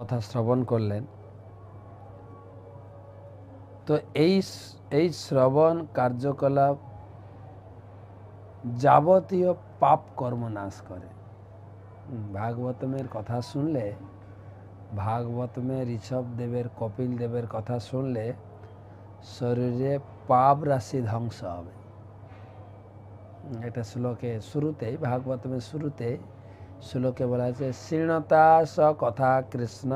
কথা শ্রবণ করলেন। তো এই এই শ্রবণ কার্যকলাপ যাবতীয় পাপ কর্ম নাশ করে ভাগবতমের কথা শুনলে, ভাগবতমের ঋষভ দেবের, কপিল দেবের কথা শুনলে শরীরে পাপ রাশি ধ্বংস হবে। এটা শ্লোকে শুরুতেই, ভাগবতমের শুরুতে শ্লোকে বলা আছে, শীর্ণতা স কথা কৃষ্ণ,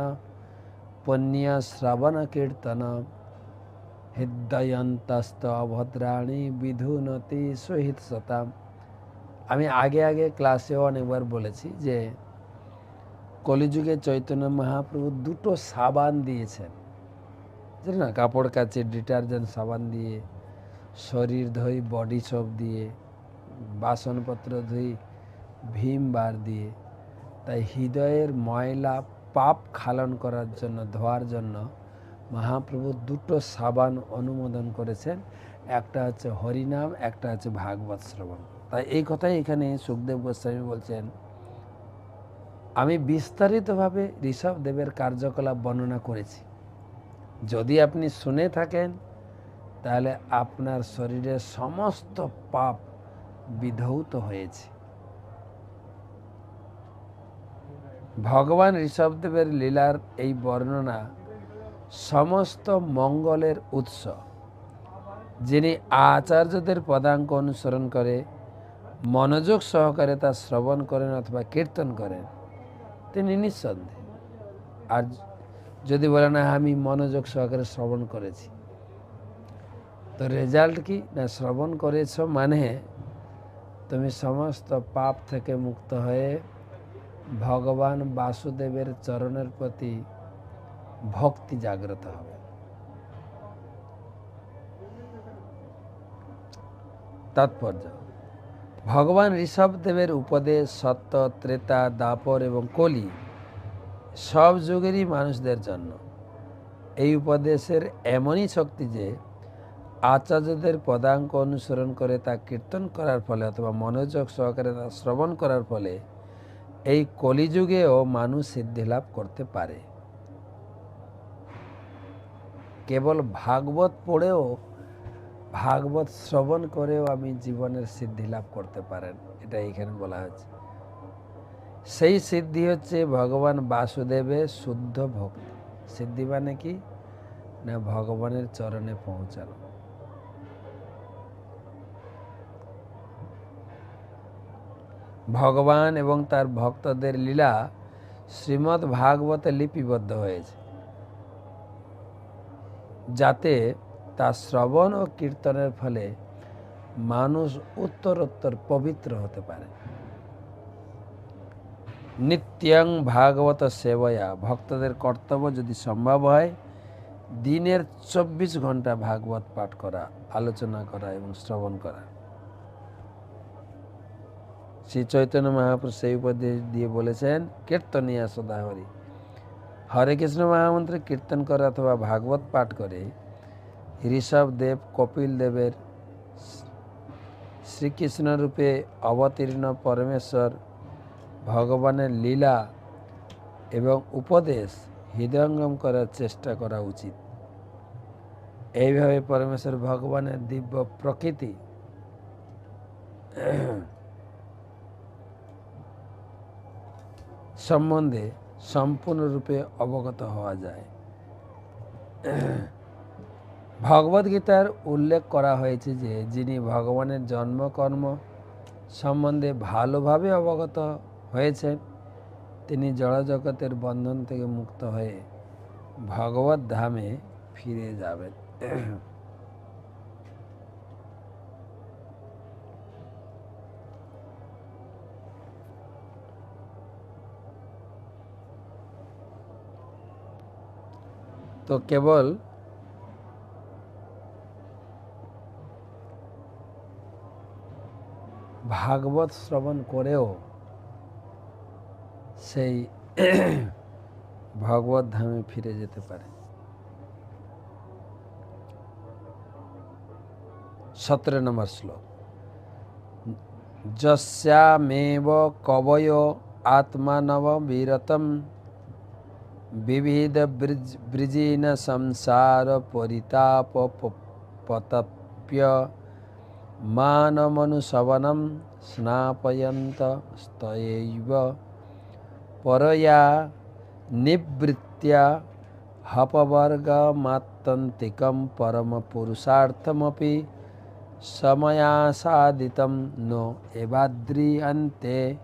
পুণ্য শ্রবণ কীর্তন। হৃদয়ন্তস্ত অভদ্রাণী বিধুনতি সহিত সতাম আমি আগে আগে ক্লাসেও অনেকবার বলেছি যে, কলিযুগে চৈতন্য মহাপ্রভু দুটো সাবান দিয়েছেন। জানেন না, কাপড় কাচে, ডিটারজেন্ট সাবান দিয়ে, শরীর ধুই, বডি সোপ দিয়ে, বাসনপত্র ধুই ভীম বার দিয়ে। তাই হৃদয়ের ময়লা পাপ খালন করার জন্য, ধোয়ার জন্য মহাপ্রভু দুটো সাবান অনুমোদন করেছেন। একটা হচ্ছে হরিনাম, একটা হচ্ছে ভাগবত শ্রবণ। তাই এই কথাই এখানে সুখদেব গোস্বামী বলছেন, আমি বিস্তারিতভাবে ঋষভ দেবের কার্যকলাপ বর্ণনা করেছি। যদি আপনি শুনে থাকেন, তাহলে আপনার শরীরের সমস্ত পাপ বিধৌত হয়েছে। ভগবান ঋষভদেবের লীলার এই বর্ণনা সমস্ত মঙ্গলের উৎস, যিনি আচার্যদের পদাঙ্ক অনুসরণ করে, মনোযোগ সহকারে তা শ্রবণ করেন অথবা কীর্তন করেন, তিনি নিঃসন্দেহ। আর যদি বলে না, আমি মনোযোগ সহকারে শ্রবণ করেছি, তো রেজাল্ট কি? না, শ্রবণ করেছ মানে তুমি সমস্ত পাপ থেকে মুক্ত হয়ে ভগবান বাসুদেবের চরণের প্রতি ভক্তি জাগ্রত হবে। তাৎপর্য, ভগবান ঋষভদেবের উপদেশ, সত্য, ত্রেতা, দাপর এবং কলি সব যুগেরই মানুষদের জন্য। এই উপদেশের এমনই শক্তি যে আচার্যদের পদাঙ্ক অনুসরণ করে তা কীর্তন করার ফলে অথবা মনোযোগ সহকারে তা শ্রবণ করার ফলে এই কলিযুগেও মানুষ সিদ্ধি লাভ করতে পারে। কেবল ভাগবত পড়েও, ভাগবত শ্রবণ করেও আমি জীবনের সিদ্ধি লাভ করতে পারেন এটা এখানে বলা হয়েছে। সেই সিদ্ধি হচ্ছে ভগবান বাসুদেবের শুদ্ধ ভক্তি। সিদ্ধি মানে কি? না, ভগবানের চরণে পৌঁছানো। ভগবান এবং তার ভক্তদের লীলা শ্রীমদ্ ভাগবতে লিপিবদ্ধ হয়েছে। যাতে তা শ্রবণ ও কীর্তনের ফলে মানুষ উত্তরোত্তর পবিত্র হতে পারে। নিত্যং ভাগবত সেবয়া, ভক্তদের কর্তব্য যদি সম্ভব হয়, দিনের চব্বিশ ঘণ্টা ভাগবত পাঠ করা, আলোচনা করা এবং শ্রবণ করা। শ্রী চৈতন্য মহাপুরুষ সেই উপদেশ দিয়ে বলেছেন, কীর্তনিয়া সদাহরি। হরে কৃষ্ণ মহামন্ত্রে কীর্তন করে অথবা ভাগবত পাঠ করে ঋষভ দেব কপিল দেবের শ্রীকৃষ্ণ রূপে অবতীর্ণ পরমেশ্বর ভগবানের লীলা এবং উপদেশ হৃদয়ঙ্গম করার চেষ্টা করা উচিত। এইভাবে পরমেশ্বর ভগবানের দিব্য প্রকৃতি সম্বন্ধে সম্পূর্ণরূপে অবগত হওয়া যায়। ভগবদ্গীতার উল্লেখ করা হয়েছে যে, যিনি ভগবানের জন্মকর্ম সম্বন্ধে ভালোভাবে অবগত হয়েছেন, তিনি জড়জগতের বন্ধন থেকে মুক্ত হয়ে ভগবত ধামে ফিরে যাবেন। তো কেবল ভাগবত শ্রবণ করেও সেই ভগবত ধামে ফিরে যেতে পারে। সতেরো নম্বর শ্লোক। যস্যামেব কবয় আত্মানব বিরতম विविध ब्रिज, ब्रिजीन संसार परिताप पतप्य। मानमनुशवनं स्नापयन्त स्तयैव। परया निवृत्त्या हपवर्गमात्यन्तिकं परमपुरुषार्थमपि समयासादितं नो एवाद्रि अन्ते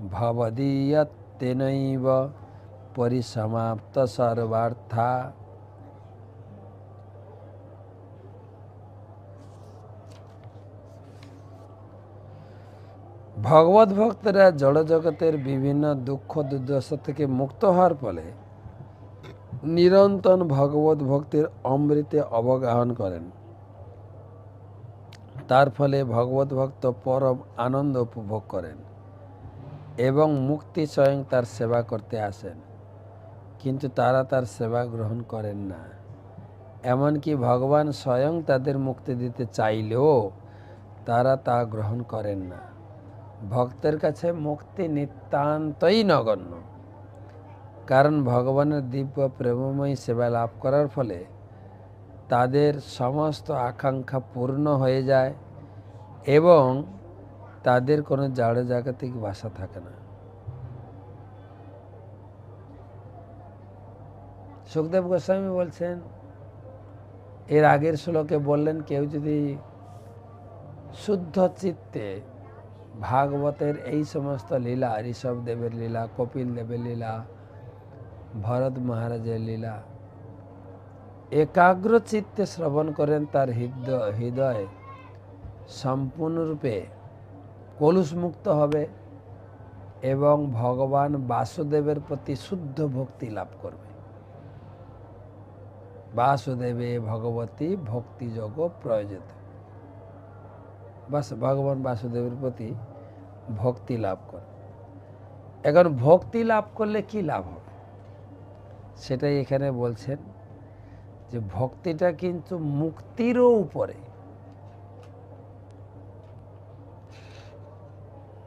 भवदीयत्तेनैव পরিসমাপ্ত સર્વાર્થા ভগবত ভক্তরা জড়জগতের বিভিন্ন দুঃখ দুর্দশা থেকে মুক্ত হওয়ার ফলে নিরন্তন ভগবত ভক্তির অমৃতে অবগাহন করেন তার ফলে ভগবত ভক্ত পরম আনন্দ উপভোগ করেন এবং মুক্তি স্বয়ং তার সেবা করতে আসেন কিন্তু তারা তার সেবা গ্রহণ করেন না। এমনকি ভগবান স্বয়ং তাদের মুক্তি দিতে চাইলেও তারা তা গ্রহণ করেন না। ভক্তের কাছে মুক্তি নিতান্তই নগণ্য। কারণ ভগবানের দিব্য প্রেমময়ী সেবা লাভ করার ফলে তাদের সমস্ত আকাঙ্ক্ষা পূর্ণ হয়ে যায় এবং তাদের কোনো জাগতিক ভাষা থাকে না। সুখদেব গোস্বামী বলছেন, এর আগের শ্লোকে বললেন কেউ যদি শুদ্ধ চিত্তে ভাগবতের এই সমস্ত লীলা ঋষভ দেবের লীলা কপিল দেবের লীলা, ভরত মহারাজের লীলা একাগ্র চিত্তে শ্রবণ করেন তার হৃদয় হৃদয় সম্পূর্ণরূপে কলুষমুক্ত হবে এবং ভগবান বাসুদেবের প্রতি শুদ্ধ ভক্তি লাভ করবে। বাসুদেবে ভগবতী ভক্তিযোগ প্রয়োজিত। বাস ভগবান বাসুদেবের প্রতি ভক্তি লাভ করে। এখন ভক্তি লাভ করলে কি লাভ হবে? সেটাই এখানে বলছেন যে ভক্তিটা কিন্তু মুক্তিরও উপরে।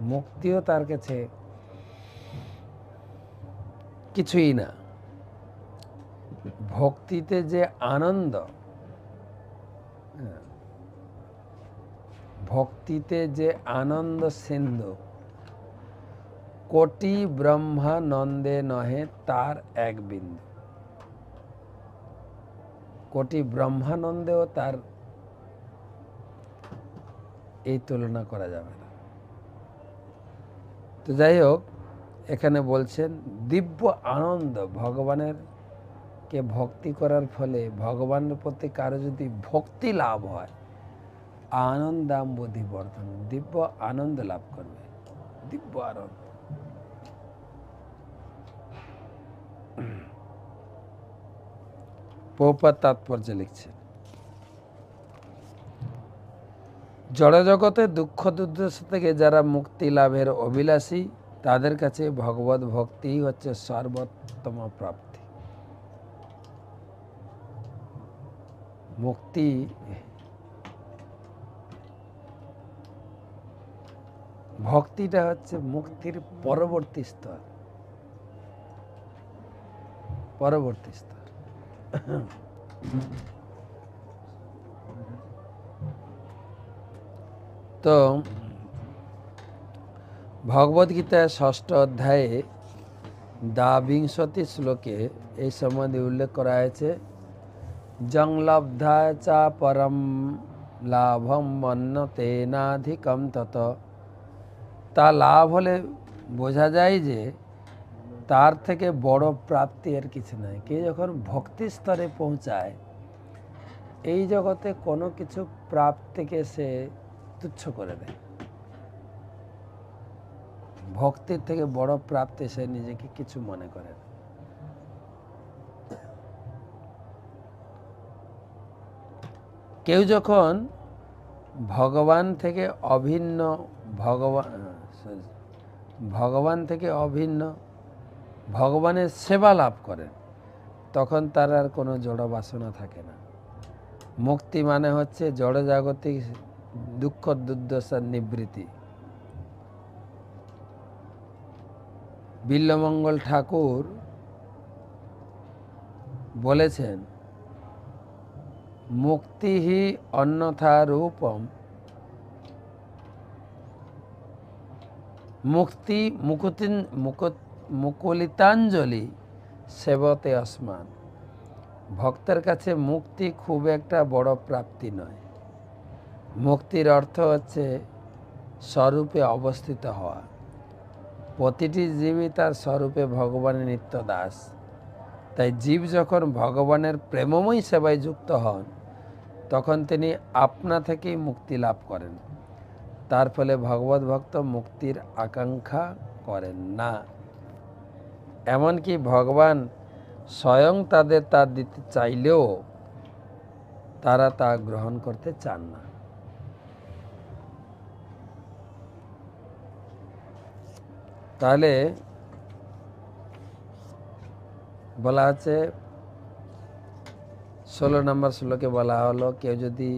মুক্তিও তার কাছে কিছুই না। ভক্তিতে যে আনন্দ হ্যাঁ, ভক্তিতে যে আনন্দ সিন্ধু কোটি ব্রহ্মানন্দে নহে তার এক বিন্দু। কোটি ব্রহ্মানন্দেও তার এই তুলনা করা যাবে না। তো যাই হোক এখানে বলছেন দিব্য আনন্দ ভগবানের কে ভক্তি করার ফলে ভগবানের প্রতি কারও যদি ভক্তি লাভ হয় আনন্দাম বুদ্ধি বর্ধন, দিব্য আনন্দ লাভ করবে, দিব্য আনন্দ। পৌপার তাৎপর্য লিখছেন, জড়জগতে দুঃখ দুর্দশা থেকে যারা মুক্তি লাভের অভিলাষী, তাদের কাছে ভগবত ভক্তি হচ্ছে সর্বোত্তম প্রাপ্তি। মুক্তি। ভক্তিটা হচ্ছে মুক্তির পরবর্তী স্তর। পরবর্তী স্তর। তো ভগবদ্গীতার ষষ্ঠ অধ্যায়ে দ্বাবিংশতি শ্লোকে এই সম্বন্ধে উল্লেখ করা হয়েছে। জংলব্ধা চা পরম লাভম মন্ন তেনাধিকম তত তা লাভ হলে বোঝা যায় যে তার থেকে বড় প্রাপ্তি আর কিছু নাই কে যখন ভক্তি স্তরে পৌঁছায় এই জগতে কোনো কিছু প্রাপ্তিকে সে তুচ্ছ করে দেয় ভক্তির থেকে বড় প্রাপ্তি সে নিজেকে কিছু মনে করে না কেউ যখন ভগবান থেকে অভিন্ন ভগবান ভগবান থেকে অভিন্ন ভগবানের সেবা লাভ করেন তখন তার আর কোনো জড় বাসনা থাকে না। মুক্তি মানে হচ্ছে জড়জাগতিক দুঃখ দুর্দশার নিবৃত্তি। বিল্লমঙ্গল ঠাকুর বলেছেন মুক্তিহি অন্যথা রূপম। মুক্তি মুকুতিন মুকুলিতাঞ্জলি সেবতে আসমান ভক্তের কাছে মুক্তি খুব একটা বড় প্রাপ্তি নয়। মুক্তির অর্থ হচ্ছে স্বরূপে অবস্থিত হওয়া। প্রতিটি জীবই তার স্বরূপে ভগবানের নিত্য দাস তাই জীব যখন ভগবানের প্রেমময় সেবায় যুক্ত হন তখন তিনি আপনা থেকেই মুক্তি লাভ করেন। তার ফলে ভগবত ভক্ত মুক্তির আকাঙ্ক্ষা করেন না। এমনকি ভগবান স্বয়ং তাদের তা দিতে চাইলেও তারা তা গ্রহণ করতে চান না। তাহলে বলা আছে ষোলো নম্বর শ্লোকে বলা হলো, কেউ যদি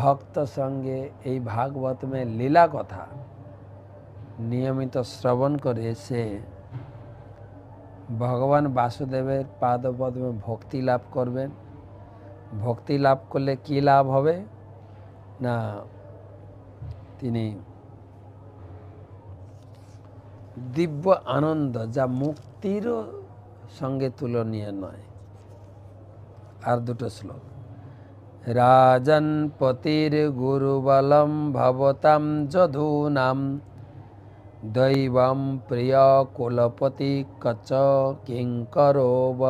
ভক্ত সঙ্গে এই ভাগবতমে লীলা কথা নিয়মিত শ্রবণ করে, সে ভগবান বাসুদেবের পাদপদ্মে ভক্তি লাভ করবেন ভক্তি লাভ করলে কি লাভ হবে? না, তিনি দিব্য আনন্দ যা মুক্তিরও সঙ্গে তুলনীয় নয়। আর দুটো শ্লোক রাজন পতির গুরুবলম ভবতাম যধূনাম দৈবম প্রিয় কুলপতি কচ কিঙ্করোব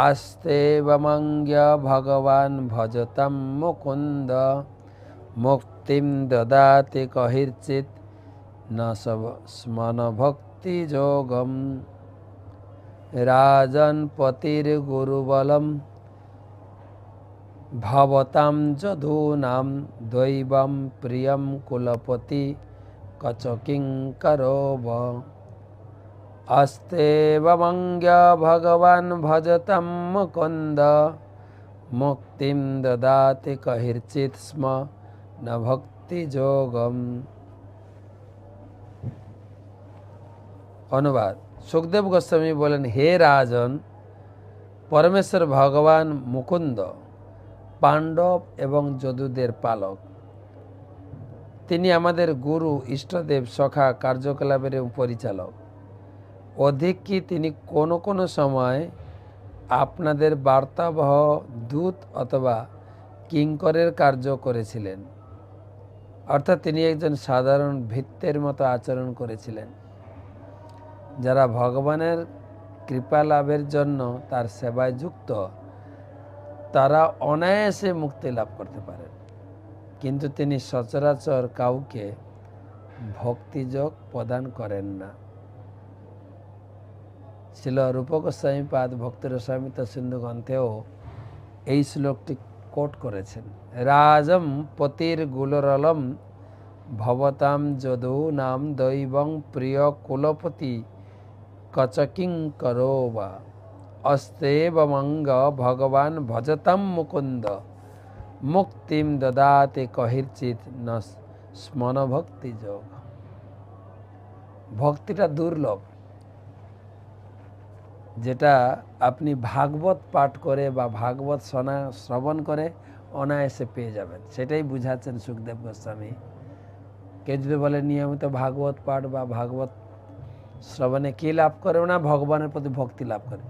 আস্তেবমঙ্গ্য ভগবান ভজতম মুকুন্দ মুক্তিম দদাতি কহির্চিত ন সব স্মন ভক্তি যোগম রাজন পতির গুরুবলম। ভবতাম যধূনাম দৈবম প্রিয়ম কুলপতি কচকিঙ্করব অস্তেবমঙ্গ ভগবান ভজতম মুকুন্দ। মুক্তি দদাতি কহির্চিৎ স্ম ন ভক্তিযোগম অনুবাদ। সুখদেব গোস্বামী বলেন, হে রাজন, পরমেশ্বর ভগবান মুকুন্দ, পাণ্ডব এবং যদুদের পালক, তিনি আমাদের গুরু ইষ্টদেব সখা কার্যকলাপের পরিচালক অধিক কি তিনি কোনো কোনো সময় আপনাদের বার্তাবহ দূত অথবা কিঙ্করের কার্য করেছিলেন? অর্থাৎ তিনি একজন সাধারণ ভিত্তের মতো আচরণ করেছিলেন। যারা ভগবানের কৃপা লাভের জন্য তার সেবায় যুক্ত, তারা অনায়াসে মুক্তি লাভ করতে পারেন। কিন্তু তিনি সচরাচর কাউকে ভক্তিযোগ প্রদান করেন না। ছিল ভক্তের স্বামিত সিন্ধু গ্রন্থেও এই শ্লোকটি কোট করেছেন। রাজম পতির গুলরলম ভবতাম যদু নাম দৈবং প্রিয় কুলপতি কচকিং করো বা অস্তেবমঙ্গ ভগবান ভজতম মুকুন্দ মুক্তিম দদাতে কহির্চিত ন স্মন ভক্তি যোগ ভক্তিটা দুর্লভ যেটা আপনি ভাগবত পাঠ করে বা ভাগবত শোনা শ্রবণ করে অনায়াসে পেয়ে যাবেন সেটাই বুঝাচ্ছেন সুখদেব গোস্বামী কেউ যদি বলে নিয়মিত ভাগবত পাঠ বা ভাগবত শ্রবণে কী লাভ করে না ভগবানের প্রতি ভক্তি লাভ করে?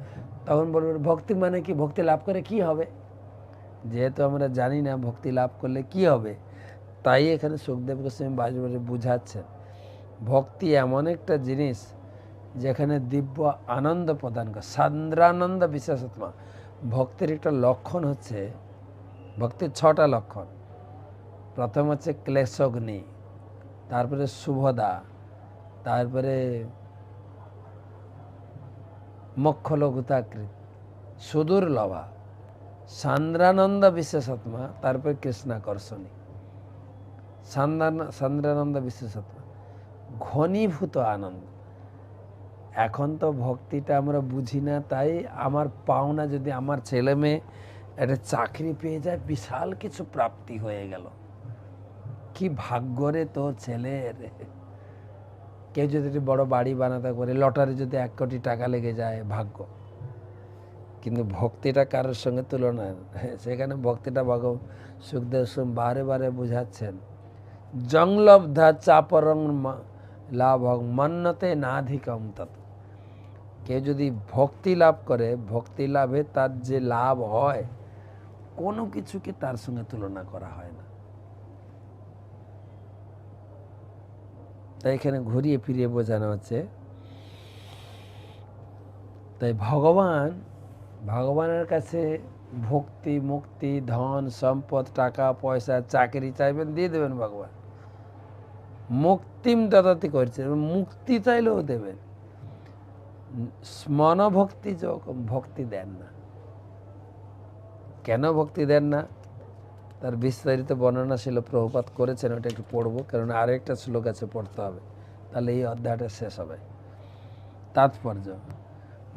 তখন বলবেন ভক্তি মানে কি? ভক্তি লাভ করে কি হবে? যেহেতু আমরা জানি না ভক্তি লাভ করলে কি হবে, তাই এখানে সুখদেব গোস্বামী বাজে বাজে বুঝাচ্ছেন, ভক্তি এমন একটা জিনিস যেখানে দিব্য আনন্দ প্রদান করে, সান্দ্রানন্দ বিশেষত্মা ভক্তির একটা লক্ষণ হচ্ছে, ভক্তির ছটা লক্ষণ। প্রথম হচ্ছে ক্লেশগ্নি, তারপরে শুভদা, তারপরে মক্ষলঘুতাকৃত সুদূর্লভা, সান্দ্রানন্দ বিশেষাত্মা তারপরে কৃষ্ণাকর্ষণী। সান্দ্রানন্দ বিশেষাত্মা, ঘনীভূত আনন্দ। এখন তো ভক্তিটা আমরা বুঝি না, তাই আমার পাওনা যদি আমার ছেলে মেয়ে একটা চাকরি পেয়ে যায়, বিশাল কিছু প্রাপ্তি হয়ে গেল। কি ভাগ্য রে তোর ছেলের? কেউ যদি একটি বড় বাড়ি বানাতে পারে লটারি যদি এক কোটি টাকা লেগে যায়, ভাগ্য। কিন্তু ভক্তিটা কারোর সঙ্গে তুলনা সেখানে ভক্তিটা ভগব সুখদেব সোম বারে বারে বুঝাচ্ছেন, জংলব্ধা চাপরং লাভ মন্নতে নাধিকম তত কেউ যদি ভক্তি লাভ করে, ভক্তি লাভে তার যে লাভ হয়, কোনো কিছুকে তার সঙ্গে তুলনা করা হয় না। তাই এখানে ঘুরিয়ে ফিরিয়ে বোঝানো হচ্ছে। তাই ভগবান, ভগবানের কাছে ভক্তি, মুক্তি, ধন, সম্পদ, টাকা, পয়সা, চাকরি চাইবেন, দিয়ে দেবেন ভগবান। মুক্তিম দদাতি করছেন মুক্তি চাইলেও দেবেন। মনোভক্তি যখন ভক্তি দেন না। কেন ভক্তি দেন না? তার বিস্তারিত বর্ণনা ছিল, প্রভুপাত করেছেন, ওটা একটু পড়ব কারণ আরেকটা শ্লোক আছে, পড়তে হবে। তাহলে এই অধ্যায়টা শেষ হবে। তাৎপর্য,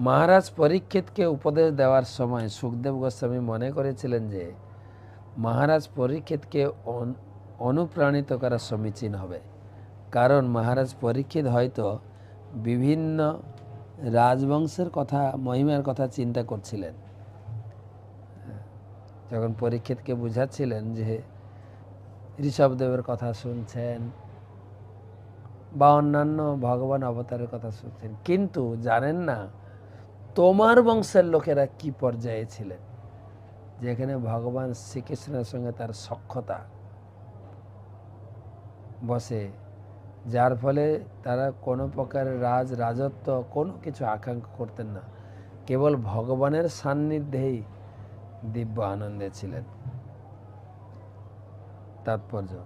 মহারাজ পরীক্ষিতকে উপদেশ দেওয়ার সময় সুখদেব গোস্বামী মনে করেছিলেন যে, মহারাজ পরীক্ষিতকে অন- অনুপ্রাণিত করা সমীচীন হবে। কারণ মহারাজ পরীক্ষিত হয়তো বিভিন্ন রাজবংশের কথা, মহিমার কথা চিন্তা করছিলেন। যখন পরীক্ষিতকে বুঝাচ্ছিলেন যে ঋষভদেবের কথা শুনছেন বা অন্যান্য ভগবান অবতারের কথা শুনছেন, কিন্তু জানেন না তোমার বংশের লোকেরা কি পর্যায়ে ছিলেন? যেখানে ভগবান শ্রীকৃষ্ণের সঙ্গে তার সক্ষতা বসে, যার ফলে তারা কোনো প্রকার রাজ, রাজত্ব, কোনো কিছু আকাঙ্ক্ষা করতেন না। কেবল ভগবানের সান্নিধ্যেই দিব্য আনন্দে ছিলেন। তাৎপর্য।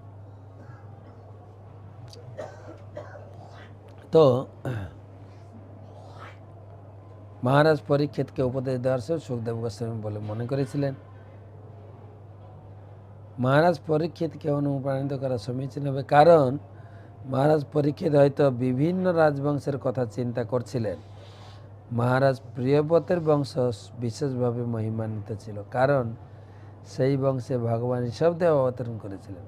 তো, মহারাজ পরীক্ষিতকে উপদেশ দেওয়ার সময় সুখদেব গোস্বামী বলে মনে করেছিলেন। মহারাজ পরীক্ষিতকে অনুপ্রাণিত করা সমীচীন হবে কারণ, মহারাজ পরীক্ষিত হয়তো বিভিন্ন রাজবংশের কথা চিন্তা করছিলেন। মহারাজ প্রিয়ব্রতের বংশ বিশেষভাবে মহিমান্বিত ছিল। কারণ সেই বংশে ভগবান ঋষভদেব অবতরণ করেছিলেন।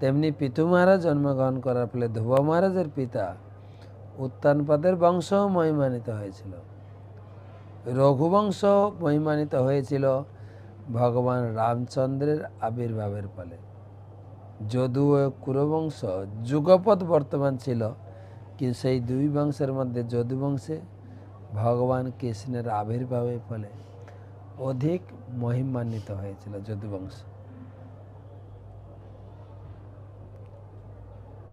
তেমনি পিতু মহারাজ জন্মগ্রহণ করার ফলে ধ্রুব মহারাজের পিতা উত্তানপদের বংশও মহিমান্বিত হয়েছিল। রঘুবংশ মহিমান্বিত হয়েছিল ভগবান রামচন্দ্রের আবির্ভাবের ফলে। যদুও কুরবংশ যুগপৎ বর্তমান ছিল, কিন্তু সেই দুই বংশের মধ্যে যদুবংশে ভগবান কৃষ্ণের আবির্ভাবের ফলে অধিক মহিমান্বিত হয়েছিল যদুবংশ।